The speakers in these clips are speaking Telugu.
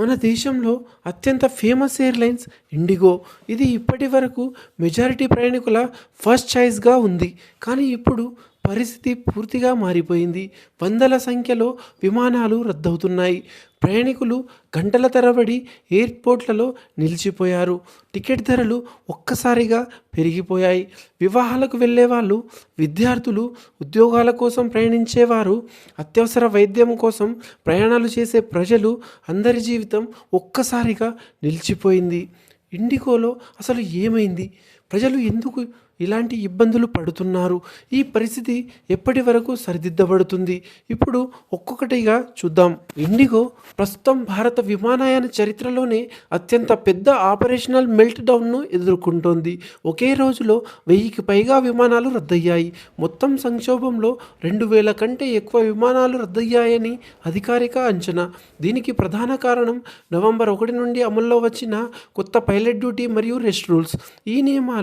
మన దేశంలో అత్యంత ఫేమస్ ఎయిర్లైన్స్ ఇండిగో. ఇది ఇప్పటి వరకు మెజారిటీ ప్రయాణికుల ఫస్ట్ చాయిస్గా ఉంది. కానీ ఇప్పుడు పరిస్థితి పూర్తిగా మారిపోయింది. వందల సంఖ్యలో విమానాలు రద్దవుతున్నాయి. ప్రయాణికులు గంటల తరబడి ఎయిర్పోర్ట్లలో నిలిచిపోయారు. టికెట్ ధరలు ఒక్కసారిగా పెరిగిపోయాయి. వివాహాలకు వెళ్ళే వాళ్ళు విద్యార్థులు ఉద్యోగాల కోసం ప్రయాణించేవారు అత్యవసర వైద్యం కోసం ప్రయాణాలు చేసే ప్రజలు అందరి జీవితం ఒక్కసారిగా నిలిచిపోయింది. ఇండిగోలో అసలు ఏమైంది? ప్రజలు ఎందుకు ఇలాంటి ఇబ్బందులు పడుతున్నారు? ఈ పరిస్థితి ఎప్పటి వరకు సరిదిద్దబడుతుంది? ఇప్పుడు ఒక్కొక్కటిగా చూద్దాం. ఇండిగో ప్రస్తుతం భారత విమానయాన చరిత్రలోనే అత్యంత పెద్ద ఆపరేషనల్ మెల్ట్ డౌన్ను ఎదుర్కొంటోంది. ఒకే రోజులో వెయ్యికి పైగా విమానాలు రద్దయ్యాయి. మొత్తం సంక్షోభంలో రెండు వేల కంటే ఎక్కువ విమానాలు రద్దయ్యాయని అధికారిక అంచనా. దీనికి ప్రధాన కారణం నవంబర్ ఒకటి నుండి అమల్లో వచ్చిన కొత్త పైలట్ డ్యూటీ మరియు రెస్ట్ రూల్స్. ఈ నియమాలు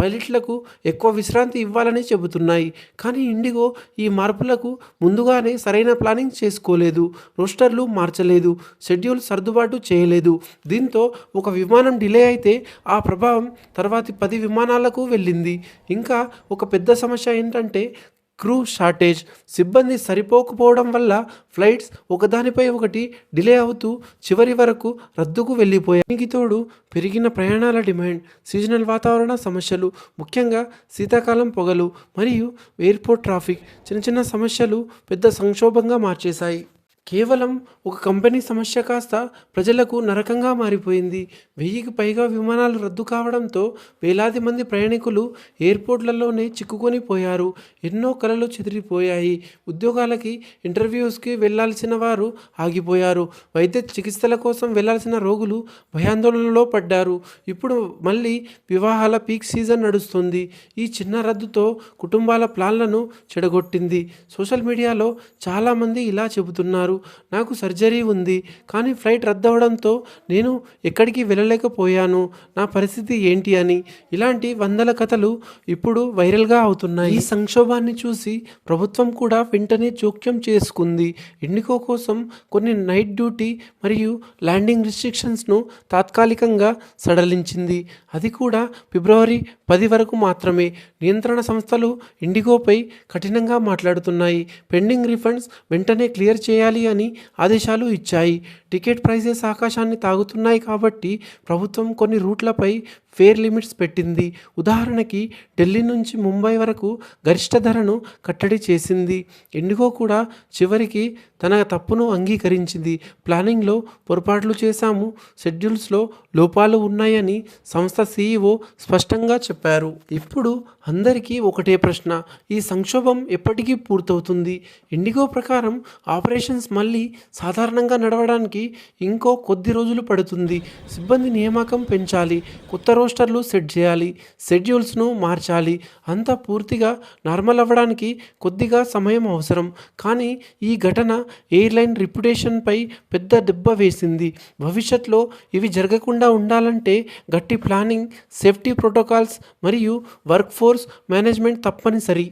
పైలట్లకు ఎక్కువ విశ్రాంతి ఇవ్వాలని చెబుతున్నాయి. కానీ ఇండిగో ఈ మార్పులకు ముందుగానే సరైన ప్లానింగ్ చేసుకోలేదు. రోస్టర్లు మార్చలేదు. షెడ్యూల్ సర్దుబాటు చేయలేదు. దీంతో ఒక విమానం డిలే అయితే ఆ ప్రభావం తర్వాతి పది విమానాలకు వెళ్ళింది. ఇంకా ఒక పెద్ద సమస్య ఏంటంటే క్రూ షార్టేజ్ సిబ్బంది సరిపోకపోవడం వల్ల ఫ్లైట్స్ ఒకదానిపై ఒకటి డిలే అవుతూ చివరి వరకు రద్దుకు వెళ్ళిపోయాయి. దీనికి తోడు పెరిగిన ప్రయాణాల డిమాండ్ సీజనల్ వాతావరణ సమస్యలు ముఖ్యంగా శీతాకాలం పొగలు మరియు ఎయిర్పోర్ట్ ట్రాఫిక్ చిన్న చిన్న సమస్యలు పెద్ద సంక్షోభంగా మార్చేశాయి. కేవలం ఒక కంపెనీ సమస్య కాస్త ప్రజలకు నరకంగా మారిపోయింది. వెయ్యికి పైగా విమానాలు రద్దు కావడంతో వేలాది మంది ప్రయాణికులు ఎయిర్పోర్ట్లలోనే చిక్కుకొని పోయారు. ఎన్నో కలలు చెదిరిపోయాయి. ఉద్యోగాలకి ఇంటర్వ్యూస్కి వెళ్ళాల్సిన వారు ఆగిపోయారు. వైద్య చికిత్సల కోసం వెళ్ళాల్సిన రోగులు భయాందోళనలో పడ్డారు. ఇప్పుడు మళ్ళీ వివాహాల పీక్ సీజన్ నడుస్తుంది. ఈ చిన్న రద్దుతో కుటుంబాల ప్లాన్లను చెడగొట్టింది. సోషల్ మీడియాలో చాలామంది ఇలా చెబుతున్నారు. నాకు సర్జరీ ఉంది కానీ ఫ్లైట్ రద్దవడంతో నేను ఎక్కడికి వెళ్ళలేకపోయాను నా పరిస్థితి ఏంటి అని. ఇలాంటి వందల కథలు ఇప్పుడు వైరల్గా అవుతున్నాయి. ఈ సంక్షోభాన్ని చూసి ప్రభుత్వం కూడా వెంటనే జోక్యం చేసుకుంది. ఇండిగో కోసం కొన్ని నైట్ డ్యూటీ మరియు ల్యాండింగ్ రిస్ట్రిక్షన్స్ను తాత్కాలికంగా సడలించింది. అది కూడా ఫిబ్రవరి పది వరకు మాత్రమే. నియంత్రణ సంస్థలు ఇండిగోపై కఠినంగా మాట్లాడుతున్నాయి. పెండింగ్ రిఫండ్స్ వెంటనే క్లియర్ చేయాలి అని ఆదేశాలు ఇచ్చాయి. టికెట్ ప్రైసెస్ ఆకాశాన్ని తాగుతున్నాయి కాబట్టి ప్రభుత్వం కొన్ని రూట్లపై ఫేర్ లిమిట్స్ పెట్టింది. ఉదాహరణకి ఢిల్లీ నుంచి ముంబై వరకు గరిష్ట ధరను కట్టడి చేసింది. ఇండిగో కూడా చివరికి తన తప్పును అంగీకరించింది. ప్లానింగ్లో పొరపాట్లు చేశాము షెడ్యూల్స్లో లోపాలు ఉన్నాయని సంస్థ సీఈఓ స్పష్టంగా చెప్పారు. ఇప్పుడు అందరికీ ఒకటే ప్రశ్న ఈ సంక్షోభం ఎప్పటికీ పూర్తవుతుంది? ఇండిగో ప్రకారం ఆపరేషన్స్ మళ్ళీ సాధారణంగా నడవడానికి ఇంకో కొద్ది రోజులు పడుతుంది. సిబ్బంది నియామకం పెంచాలి. కొత్త రోస్టర్లు సెట్ చేయాలి. షెడ్యూల్స్ను మార్చాలి. అంతా పూర్తిగా నార్మల్ అవ్వడానికి కొద్దిగా సమయం అవసరం. కానీ ఈ ఘటన ఎయిర్లైన్ రిప్యుటేషన్పై పెద్ద దెబ్బ వేసింది. భవిష్యత్లో ఇవి జరగకుండా ఉండాలంటే గట్టి ప్లానింగ్ సేఫ్టీ ప్రోటోకాల్స్ మరియు వర్క్ ఫోర్స్ మేనేజ్మెంట్ తప్పనిసరి.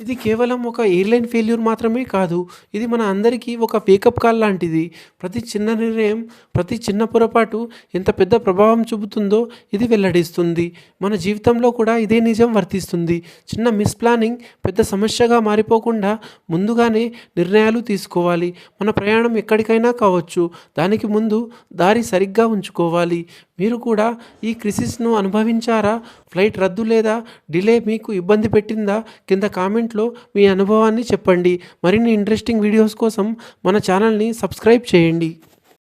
ఇది కేవలం ఒక ఎయిర్లైన్ ఫెయిల్యూర్ మాత్రమే కాదు ఇది మన అందరికీ ఒక వేకప్ కాల్ లాంటిది. ప్రతి చిన్న నిర్ణయం ప్రతి చిన్న పొరపాటు ఎంత పెద్ద ప్రభావం చూపుతుందో ఇది వెల్లడిస్తుంది. మన జీవితంలో కూడా ఇదే నిజం వర్తిస్తుంది. చిన్న మిస్ ప్లానింగ్ పెద్ద సమస్యగా మారిపోకుండా ముందుగానే నిర్ణయాలు తీసుకోవాలి. మన ప్రయాణం ఎక్కడికైనా కావచ్చు. దానికి ముందు దారి సరిగ్గా ఉంచుకోవాలి. మీరు కూడా ఈ క్రిసిస్ను అనుభవించారా? ఫ్లైట్ రద్దు లేదా? డిలే మీకు ఇబ్బంది పెట్టిందా? కింద కామెంట్ కామెంట్లో మీ అనుభవాన్ని చెప్పండి. మరిన్ని ఇంట్రెస్టింగ్ వీడియోస్ కోసం మన ఛానల్ని సబ్స్క్రైబ్ చేయండి.